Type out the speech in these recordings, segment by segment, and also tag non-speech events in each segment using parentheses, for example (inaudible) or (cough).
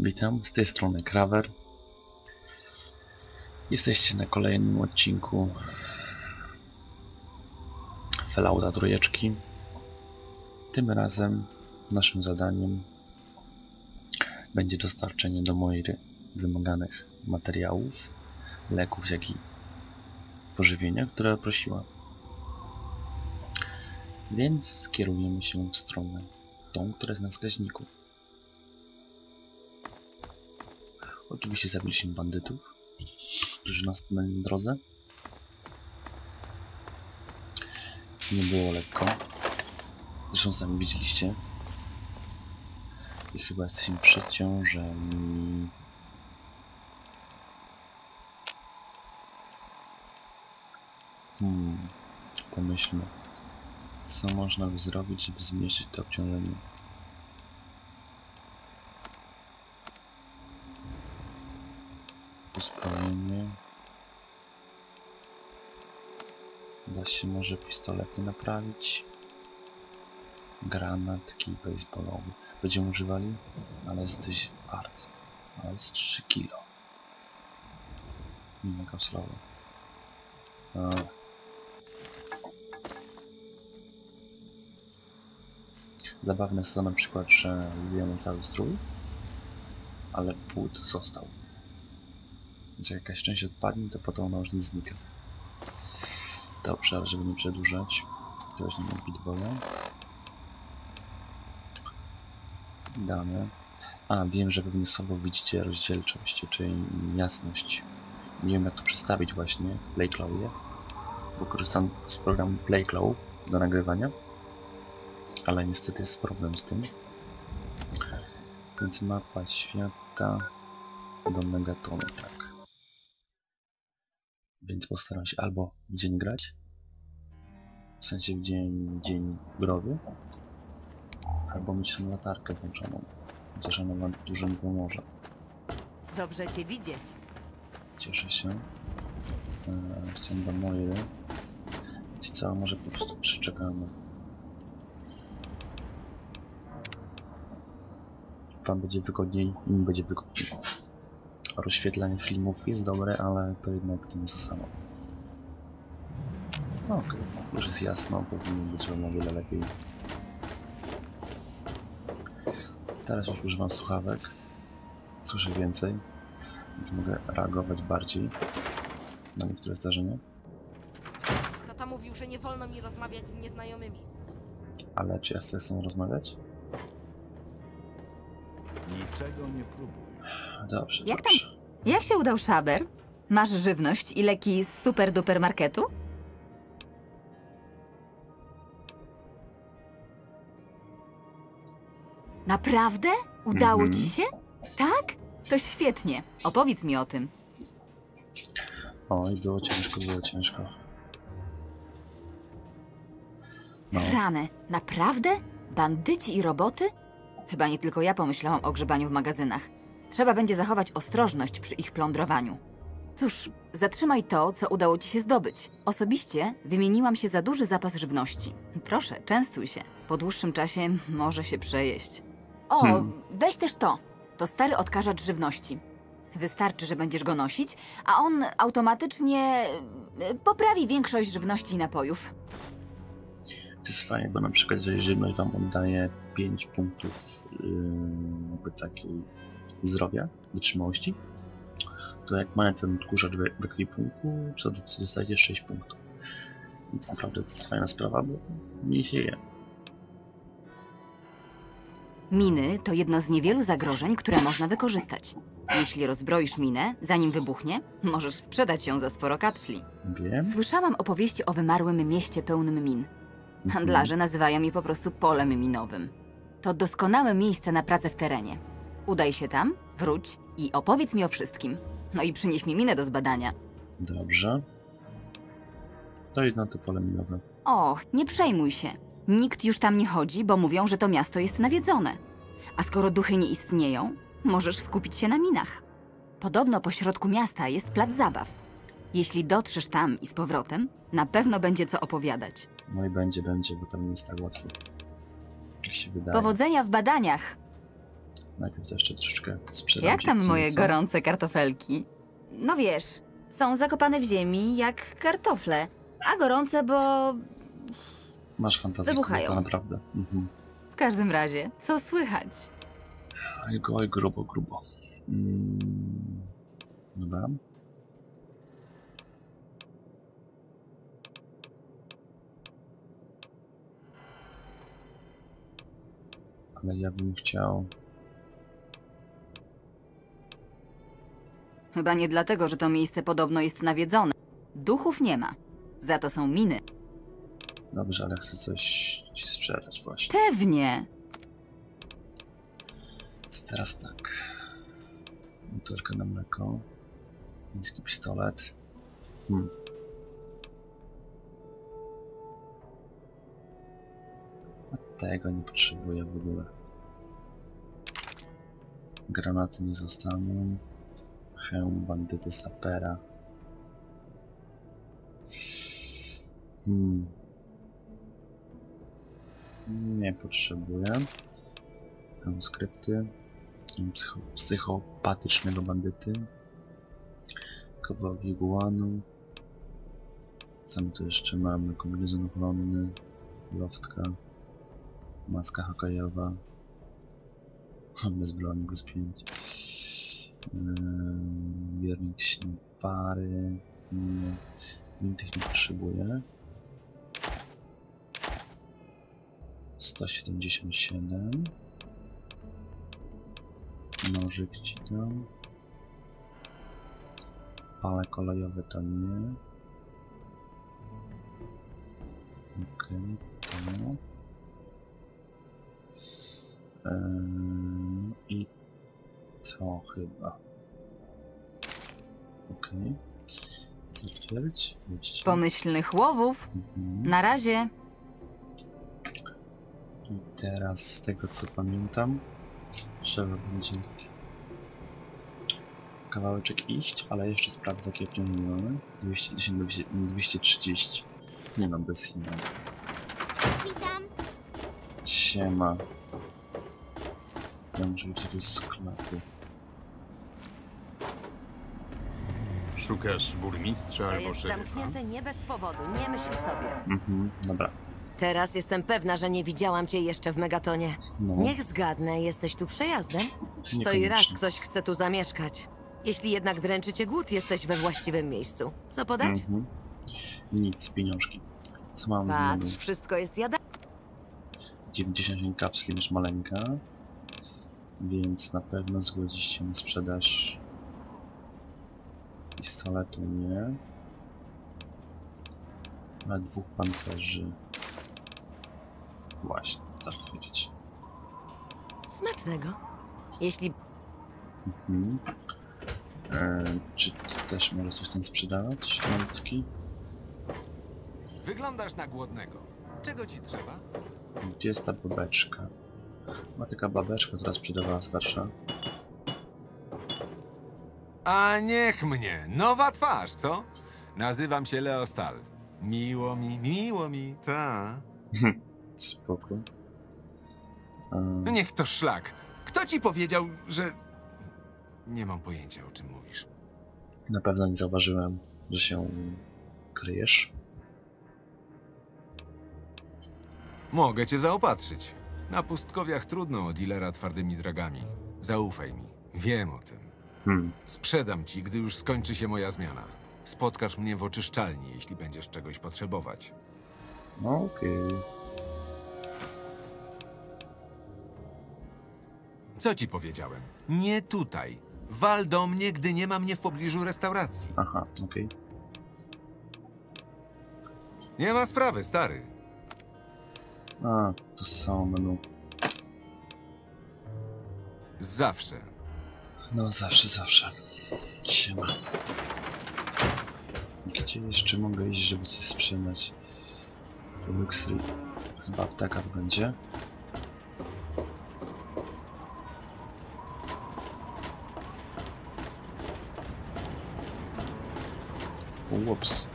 Witam, z tej strony Krawer. Jesteście na kolejnym odcinku Fallouta trójeczki. Tym razem naszym zadaniem będzie dostarczenie do Moiry wymaganych materiałów, leków, jak i pożywienia, które prosiła. Więc skierujemy się w stronę tą, która jest na wskaźniku. Oczywiście zabiliśmy bandytów, którzy nas na drodze. Nie było lekko. Zresztą sami widzieliście. I chyba jesteśmy przeciążeni. Hmm, pomyślmy. Co można by zrobić, żeby zmniejszyć to obciążenie? Uzbrojenie. Da się może pistolety naprawić. Granatki baseballowe. Będziemy używali? Ale jesteś wart. Ale jest 3 kilo. Mega. A. Zabawne jest to na przykład, że zdjęmy cały strój, ale płód został. Więc jak jakaś część odpadnie, to potem ona już nie znika. Dobrze, żeby nie przedłużać, to weźmiemy pitboya. Dane. A, wiem, że pewnie słabo widzicie rozdzielczość, czyli jasność. Nie wiem jak to przedstawić właśnie w PlayCloudzie, bo korzystam z programu PlayCloud do nagrywania, ale niestety jest problem z tym. Więc mapa świata do megatonu, tak. Więc postaram się albo dzień grać, w sensie w dzień, dzień growy, albo mieć tą latarkę włączoną, chociaż ona wam dużo mi pomoże. Dobrze cię widzieć. Cieszę się. Eee, chcę do mojej. Ci co, może po prostu przeczekamy. Wam będzie wygodniej, im będzie wygodniej. Rozświetlanie filmów jest dobre, ale to jednak to nie jest samo. Okej, już jest jasno, powinno być o wiele lepiej. Teraz już używam słuchawek. Słyszę więcej, więc mogę reagować bardziej na niektóre zdarzenia. Tata mówił, że nie wolno mi rozmawiać z nieznajomymi. Ale czy ja chcę z tą rozmawiać? Niczego nie próbuj. Dobrze, Jak tam? dobrze. Jak się udał szaber? Masz żywność i leki z super duper Naprawdę? Udało Mhm. ci się? Tak? To świetnie. Opowiedz mi o tym. Oj, było ciężko, było ciężko. No, Rany. Naprawdę? Bandyci i roboty? Chyba nie tylko ja pomyślałam o grzebaniu w magazynach. Trzeba będzie zachować ostrożność przy ich plądrowaniu. Cóż, zatrzymaj to, co udało ci się zdobyć. Osobiście wymieniłam się za duży zapas żywności. Proszę, częstuj się. Po dłuższym czasie może się przejeść. O, Hmm. weź też to. To stary odkażacz żywności. Wystarczy, że będziesz go nosić, a on automatycznie e, poprawi większość żywności i napojów. to jest fajnie, bo na przykład jeżeli żywność wam oddaje 5 punktów yy, jakby takiej zdrowia, wytrzymałości, to jak mają ten odkurzacz w, w ekwipunku, to dostajecie 6 punktów. Więc naprawdę to jest fajna sprawa, bo nie się je. Miny to jedno z niewielu zagrożeń, które można wykorzystać. Jeśli rozbroisz minę, zanim wybuchnie, możesz sprzedać ją za sporo kapsli. Wiem. Słyszałam opowieści o wymarłym mieście pełnym min. Handlarze nazywają je po prostu polem minowym. To doskonałe miejsce na pracę w terenie. Udaj się tam, wróć i opowiedz mi o wszystkim. No i przynieś mi minę do zbadania. Dobrze. To jedno to pole minowe. Och, nie przejmuj się. Nikt już tam nie chodzi, bo mówią, że to miasto jest nawiedzone. A skoro duchy nie istnieją, możesz skupić się na minach. Podobno po środku miasta jest plac zabaw. Jeśli dotrzesz tam i z powrotem, na pewno będzie co opowiadać. No i będzie, będzie, bo tam nie jest tak łatwo. Jak się wydaje. Powodzenia w badaniach! Najpierw to jeszcze troszeczkę sprzedam Jak tam moje gorące kartofelki? No wiesz, są zakopane w ziemi jak kartofle, a gorące, bo Masz fantazję, Wybuchają. to naprawdę. Mhm. w każdym razie, co słychać? Oj, oj, grubo, grubo. Mm. Dobra. Ale ja bym chciał... Chyba nie dlatego, że to miejsce podobno jest nawiedzone. Duchów nie ma. Za to są miny. Dobrze, ale chcę coś ci sprzedać właśnie. Pewnie. Więc teraz tak. Butelkę na mleko. Niski pistolet. Hmm. A tego nie potrzebuję w ogóle. Granaty nie zostaną. Hełm bandyty sapera. Hmm. Nie potrzebuję. Skrypty. Psycho, psychopatycznego bandyty. Kawałek iguanu. Co my tu jeszcze mamy? Kombinezon ochronny. Loftka. Maska hokejowa. (laughs) Bez broni plus 5. Wiernik śni pary. Tych nie potrzebuję. 177. Nożyk ci dam. Pale kolejowe to nie. Okej, to. Eee, I to chyba. Okej. Wejdźcie. Pomyślnych łowów. Mhm. Na razie. I teraz z tego co pamiętam, trzeba będzie kawałeczek iść, ale jeszcze sprawdzę jakie pieniądze mamy. 210 do 200 230. Nie no, bez innego. Witam. Siema. Ja muszę być jakiegoś sklepu. Szukasz burmistrza To albo jest szeryfa? zamknięte nie bez powodu, nie myśl sobie. Mhm, dobra. Teraz jestem pewna, że nie widziałam cię jeszcze w Megatonie. No, Niech zgadnę, jesteś tu przejazdem? Co i raz ktoś chce tu zamieszkać. Jeśli jednak dręczy cię głód, jesteś we właściwym miejscu. Co podać? Mhm. Nic, pieniążki. Co mamy w Patrz, wszystko jest jada. 98 kapsli niż maleńka. Więc na pewno zgodzić się na sprzedaż pistoletu nie. Na dwóch pancerzy. Właśnie, zatwierdzić. Smacznego. Jeśli Mhm. E, czy ty też może coś tam sprzedawać? Malutki? Wyglądasz na głodnego. Czego ci trzeba? Gdzie jest ta babeczka? Ma taka babeczka, która sprzedawała starsza. A niech mnie! Nowa twarz, co? Nazywam się Leo Stal. Miło mi, miło mi, ta. (laughs) Spoko. E, No Niech to szlak. Kto ci powiedział, że... Nie mam pojęcia, o czym mówisz. Na pewno nie zauważyłem, że się kryjesz. Mogę cię zaopatrzyć. Na pustkowiach trudno o dealera twardymi dragami. Zaufaj mi. Wiem o tym. Hmm. Sprzedam ci, gdy już skończy się moja zmiana. Spotkasz mnie w oczyszczalni, jeśli będziesz czegoś potrzebować. No okej. Co ci powiedziałem? Nie tutaj. Wal do mnie, gdy nie ma mnie w pobliżu restauracji. Aha, okej. Nie ma sprawy, stary. A, to samo menu. Zawsze. No zawsze, zawsze. Siema. Gdzie jeszcze mogę iść, żeby coś sprzedać? Luxury. Chyba apteka to będzie. Ups.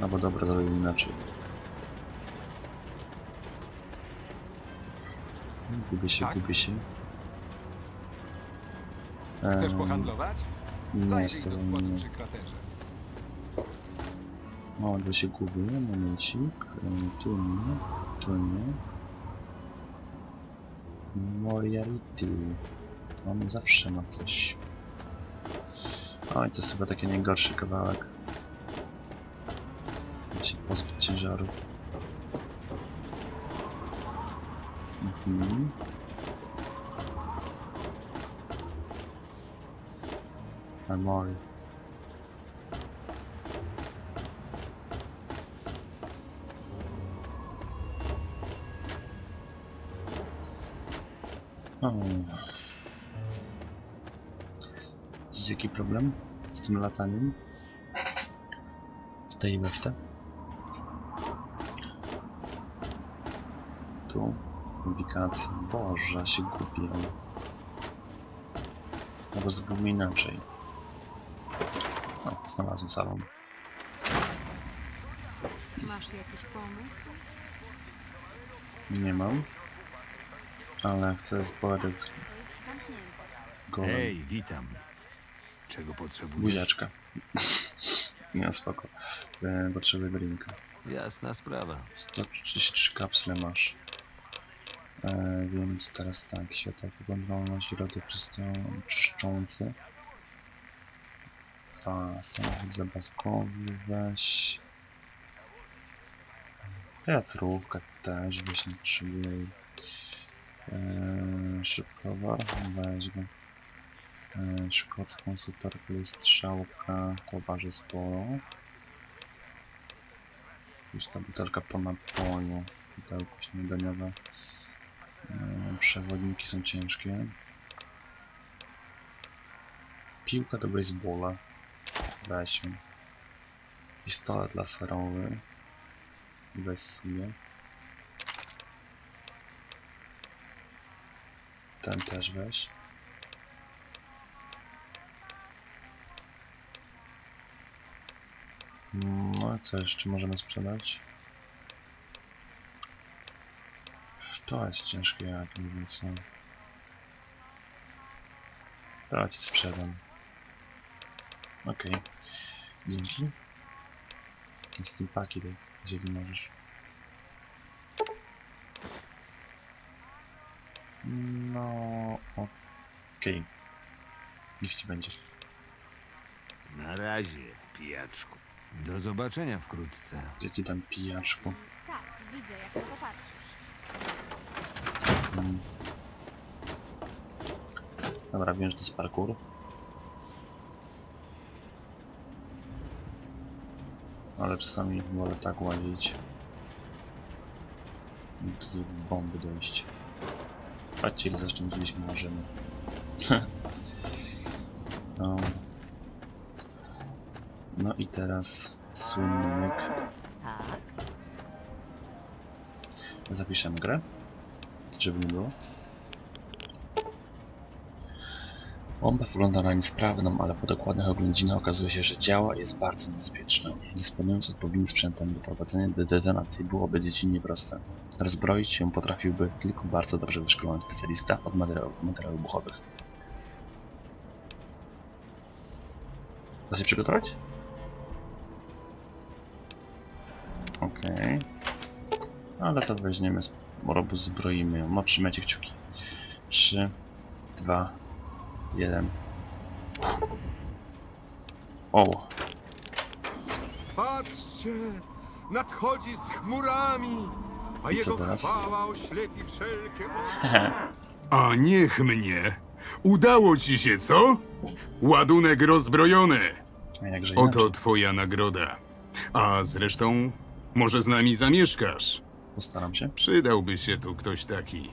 No bo dobra, to inaczej. Gubię się, Tak? gubię się. Chcesz pohandlować? Nie Zajrzyj jest to do składu nie. przy kraterze. O, to się gubię, momencik. Tu nie, tu nie. Moriarty. On zawsze ma coś. Oj, to jest chyba taki najgorszy kawałek. Żeby się pozbyć ciężaru. Mhm. Memory. O. Jaki problem z tym lataniem? W tej i we w te? Tu. Ubikacja. Boże, się gubię. Albo zrobimy inaczej. O, znalazłem salon. Masz jakiś pomysł? Nie mam. Ale chcę zbadać golem. Hej, witam. Czego potrzebujesz? Buziaczka. (laughs) Nie, spoko. E, potrzebuję drinka. Jasna sprawa. 133 kapsle masz. E, więc teraz tak, światła poglądalna, środek czysto- czyszczący. Fa, samochód zabawkowy, weź. Teatrówka też, weź nie potrzebuję. E, szybkowar, weź go. E, superkę jest strzałka, to waży sporo. Już ta butelka po napoju, pudełko śniadaniowe. E, Przewodniki są ciężkie. Piłka do baseballa. Weźmy. Pistolet laserowy. Weź sobie. Ten też weź. No, co jeszcze możemy sprzedać? To jest ciężkie jak wiem co. To ci sprzedam. Okej. Dzięki. Z tym paki daj, jeżeli możesz. No, okej. Niech ci będzie. Na razie, pijaczku. Do zobaczenia wkrótce. Gdzie ci tam pijaczku? Tak, widzę jak na to patrzysz. Mm. Dobra, wiem, że to jest parkour. Ale czasami wolę tak łazić. Do bomby dojść. Patrzcie ile zaszczędziliśmy Rzymie. (laughs) no. No i teraz. Tak. Zapiszemy grę, żeby nie było. Bomba wygląda na niesprawną, ale po dokładnych oględzinach okazuje się, że działa i jest bardzo niebezpieczna. Dysponując odpowiednim sprzętem, doprowadzenie do detonacji byłoby dziecinnie proste. Rozbroić ją potrafiłby tylko bardzo dobrze wyszkolony specjalista od materiałów, materiałów wybuchowych. Da się przygotować? Okej. Ale to weźmiemy, z robót zbroimy ją. No, trzymajcie kciuki. 3, 2, 1. O, Patrzcie, nadchodzi z chmurami, a I jego chwała oślepi wszelkie (laughs) A niech mnie. Udało ci się, co? Ładunek rozbrojony. Oto twoja nagroda. A zresztą, może z nami zamieszkasz? Postaram się. Przydałby się tu ktoś taki.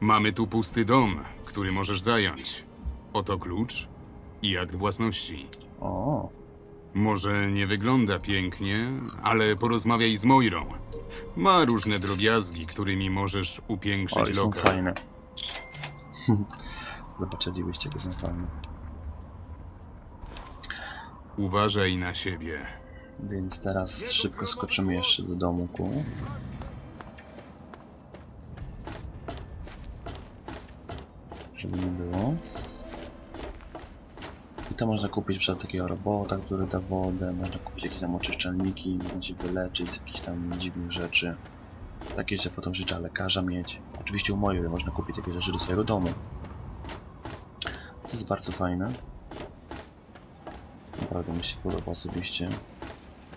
Mamy tu pusty dom, który możesz zająć. Oto klucz i akt własności. O, Może nie wygląda pięknie, ale porozmawiaj z Moirą. Ma różne drobiazgi, którymi możesz upiększyć są lokal. fajne. (laughs) Zobaczylibyście, jakie są fajne. Uważaj na siebie. Więc teraz szybko skoczymy jeszcze do domku. Żeby nie było. I to można kupić przed takiego robota, który da wodę, można kupić jakieś tam oczyszczalniki, można wyleczyć z jakichś tam dziwnych rzeczy. Takie, że potem życzę lekarza mieć. Oczywiście u mojej można kupić takie rzeczy do swojego domu. To jest bardzo fajne. Naprawdę mi się podoba osobiście.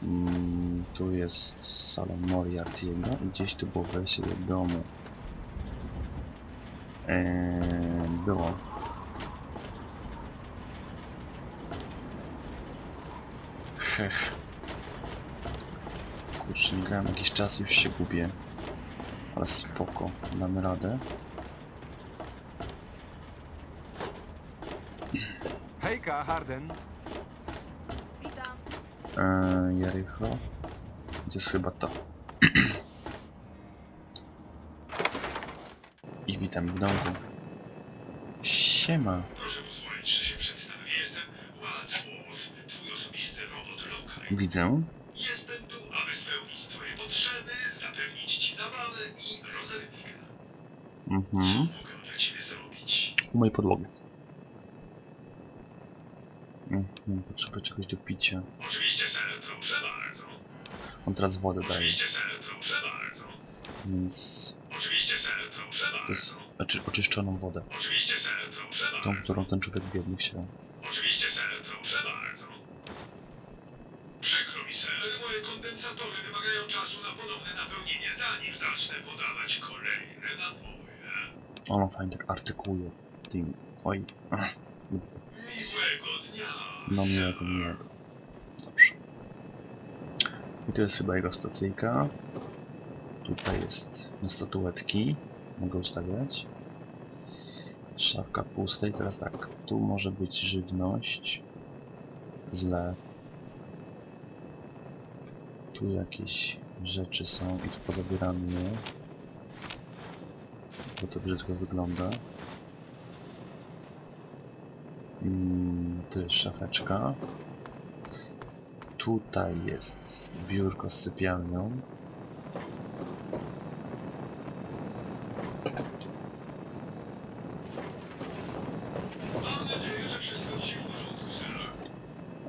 Mm, tu jest salon Moriarty'ego i gdzieś tu było wejście do domu. Eee, było. Hech. Kurczę, nie grałem jakiś czas już się gubię. Ale spoko, damy radę. Hejka, Harden. Eee, Jericho. Gdzie jest chyba to? (clears throat) I witam w domku. Siema. Proszę pozwolić, że się przedstawię. Jestem Wadsworth, twój osobisty robot lokal. Widzę. Jestem tu, aby spełnić twoje potrzeby, zapewnić ci zabawę i rozrywkę. Co Mhm. mogę dla ciebie zrobić? U mojej podłogi. Mhm, potrzebuję czegoś do picia. Oczywiście. On teraz wodę daje, więc... To jest... Znaczy oczyszczoną wodę. Tą, którą ten człowiek biedny chciał. Oczywiście, ser, proszę bardzo. Przykro mi, ser, moje kondensatory wymagają czasu na ponowne napełnienie, zanim zacznę podawać kolejne napoje. Ona fajnie tak artykułuje. Tym... Oj. (clears throat) Miłego dnia, No miłego, miłego. I tu jest chyba jego stacyjka. Tutaj jest na statuetki. Mogę ustawiać. Szafka pusta i teraz tak. Tu może być żywność. Zlew. Tu jakieś rzeczy są i tu pozabieramy je. Bo to brzydko wygląda. Mm, tu jest szafeczka. Tutaj jest biurko z sypialnią.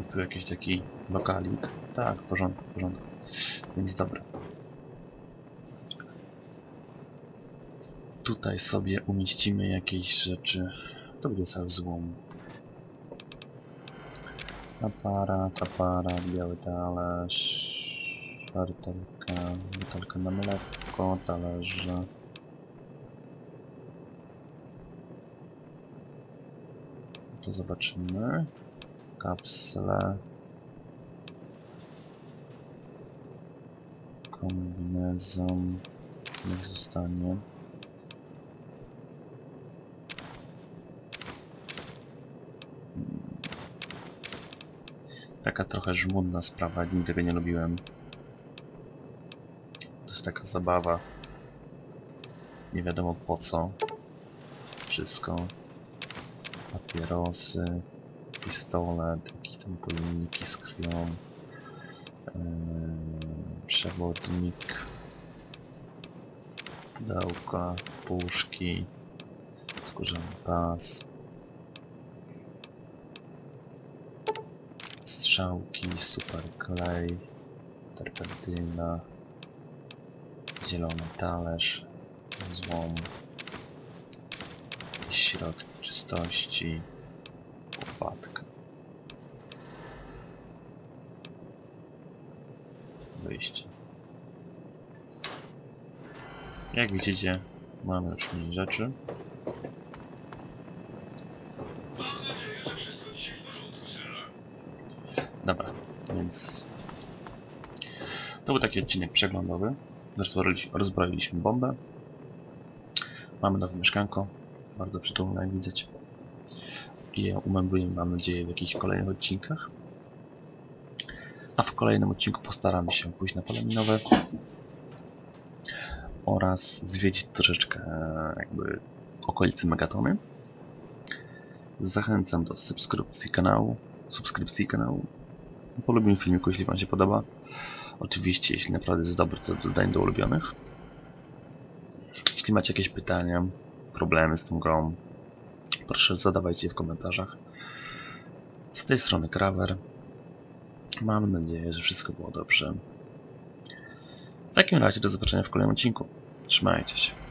A tu jakiś taki lokalik. Tak, w porządku, w porządku. Więc dobra. Tutaj sobie umieścimy jakieś rzeczy. To będzie cały złom. Aparat, aparat, biały talerz, szartelka, butelka na mleko, talerze. To zobaczymy. Kapsle. Kombinezon. Niech zostanie. Taka trochę żmudna sprawa, nigdy tego nie lubiłem. To jest taka zabawa. Nie wiadomo po co. Wszystko. Papierosy, pistolet, jakieś tam pojemniki z krwią. Yy, przewodnik. Pudełka, puszki. Skórzany pas. Strzałki, super klej, terpentyna, zielony talerz, złom, środki czystości, łopatka. Wyjście. Jak widzicie, mamy już mniej rzeczy. Mam nadzieję, że wszystko dzisiaj w porządku, ser. Dobra, więc to był taki odcinek przeglądowy. Rozbroili- Rozbroiliśmy bombę. Mamy nowe mieszkanko, bardzo przytulne jak widać. I je umeblujemy, mam nadzieję, w jakichś kolejnych odcinkach. A w kolejnym odcinku postaramy się pójść na pole minowe oraz zwiedzić troszeczkę jakby okolicy Megatony. Zachęcam do subskrypcji kanału, subskrypcji kanału polubimy filmiku, jeśli Wam się podoba. Oczywiście, jeśli naprawdę jest dobry, to dodaję do ulubionych. Jeśli macie jakieś pytania, problemy z tą grą, proszę zadawajcie je w komentarzach. Z tej strony Krawer. Mam nadzieję, że wszystko było dobrze. W takim razie do zobaczenia w kolejnym odcinku. Trzymajcie się.